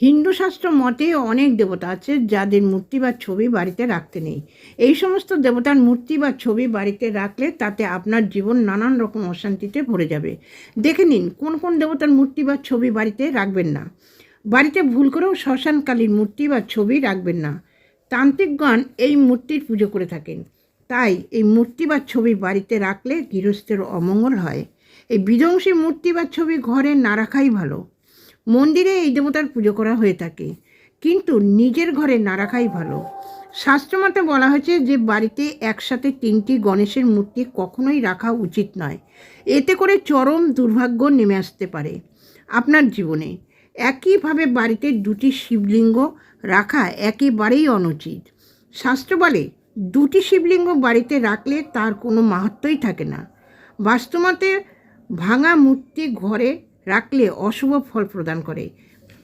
হিন্দু শাস্ত্র মতে অনেক দেবতা আছে যাদের মূর্তি বা ছবি বাড়িতে রাখতে নেই। এই সমস্ত দেবতার মূর্তি বা ছবি বাড়িতে রাখলে তাতে আপনার জীবন নানান রকম অশান্তিতে ভরে যাবে। দেখে নিন, কোন কোন দেবতার মূর্তি বা ছবি বাড়িতে রাখবেন না? বাড়িতে ভুল করেও শ্মশানকালীর মূর্তি বা ছবি রাখবেন না। তান্ত্রিকগণ এই মূর্তির পুজো করে থাকেন। তাই এই মূর্তি বা ছবি বাড়িতে রাখলে গৃহস্থের অমঙ্গল হয়। এই বিধ্বংসী মূর্তি বা ছবি ঘরে না রাখাই ভালো। মন্দিরে এই দেবতার পুজো করা হয়ে থাকে। কিন্তু নিজের ঘরে না রাখাই ভালো। শাস্ত্রমতে বলা হয়েছে যে বাড়িতে একসাথে তিনটি গণেশের মূর্তি কখনোই রাখা উচিত নয়। এতে করে চরম দুর্ভাগ্য নেমে আসতে পারে আপনার জীবনে। একইভাবে বাড়িতে দুটি শিবলিঙ্গ রাখা একেবারেই অনুচিত। শাস্ত্র বলে, দুটি শিবলিঙ্গ বাড়িতে রাখলে তার কোনো মাহাত্মই থাকে না। বাস্তবতে ভাঙা মূর্তি ঘরে রাখলে অশুভ ফল প্রদান করে।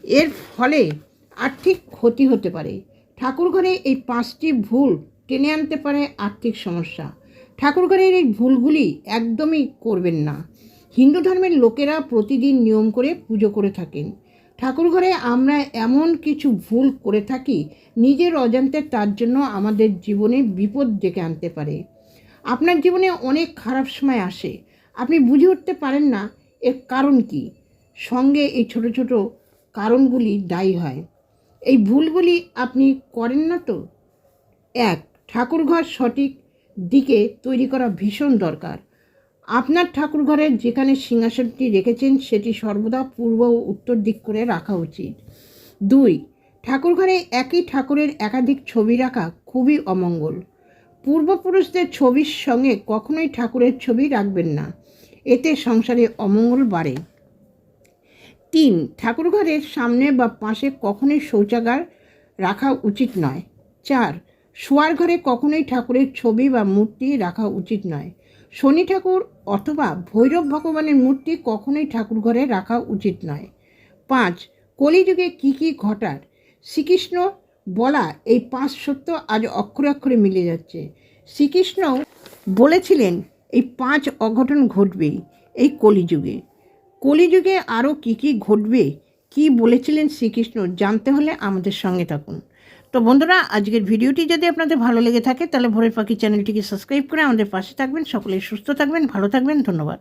এর ফলে আর্থিক ক্ষতি হতে পারে। ঠাকুর ঘরে এই পাঁচটি ভুল টেনে আনতে পারে আর্থিক সমস্যা। ঠাকুর ঘরের এই ভুলগুলি একদমই করবেন না। হিন্দু ধর্মের লোকেরা প্রতিদিন নিয়ম করে পুজো করে থাকেন। ঠাকুর ঘরে আমরা এমন কিছু ভুল করে থাকি, নিজের অজান্তে তার জন্য আমাদের জীবনে বিপদ ডেকে আনতে পারে। আপনার জীবনে অনেক খারাপ সময় আসে। আপনি বুঝে উঠতে পারেন না এর কারণ কি। সঙ্গে এই ছোট ছোট কারণগুলি দায়ী হয়। এই ভুলগুলি আপনি করেন না তো? এক, ঠাকুরঘর সঠিক দিকে তৈরি করা ভীষণ দরকার। আপনার ঠাকুর ঘরের যেখানে সিংহাসনটি রেখেছেন, সেটি সর্বদা পূর্ব ও উত্তর দিক করে রাখা উচিত। দুই ঠাকুর ঘরে একই ঠাকুরের একাধিক ছবি রাখা খুবই অমঙ্গল। পূর্বপুরুষদের ছবির সঙ্গে কখনোই ঠাকুরের ছবি রাখবেন না। এতে সংসারে অমঙ্গল বাড়ে। তিন ঠাকুর ঘরের সামনে বা পাশে কখনোই শৌচাগার রাখা উচিত নয়। চার, শোয়ার ঘরে কখনোই ঠাকুরের ছবি বা মূর্তি রাখা উচিত নয়। শনি ঠাকুর অথবা ভৈরব ভগবানের মূর্তি কখনোই ঠাকুর ঘরে রাখা উচিত নয়। পাঁচ, কলিযুগে কী কী ঘটার? শ্রীকৃষ্ণ বলা এই পাঁচ সত্য আজ অক্ষরে অক্ষরে মিলে যাচ্ছে। শ্রীকৃষ্ণ বলেছিলেন, এই পাঁচ অঘটন ঘটবেই এই কলিযুগে। কলিযুগে আরও কী কী ঘটবে, কি বলেছিলেন শ্রীকৃষ্ণ জানতে হলে আমাদের সঙ্গে থাকুন। তো বন্ধুরা, আজকের ভিডিওটি যদি আপনাদের ভালো লেগে থাকে, তাহলে ভোরের পাখি চ্যানেলটিকে সাবস্ক্রাইব করে আমাদের পাশে থাকবেন। সকলে সুস্থ থাকবেন, ভালো থাকবেন, ধন্যবাদ।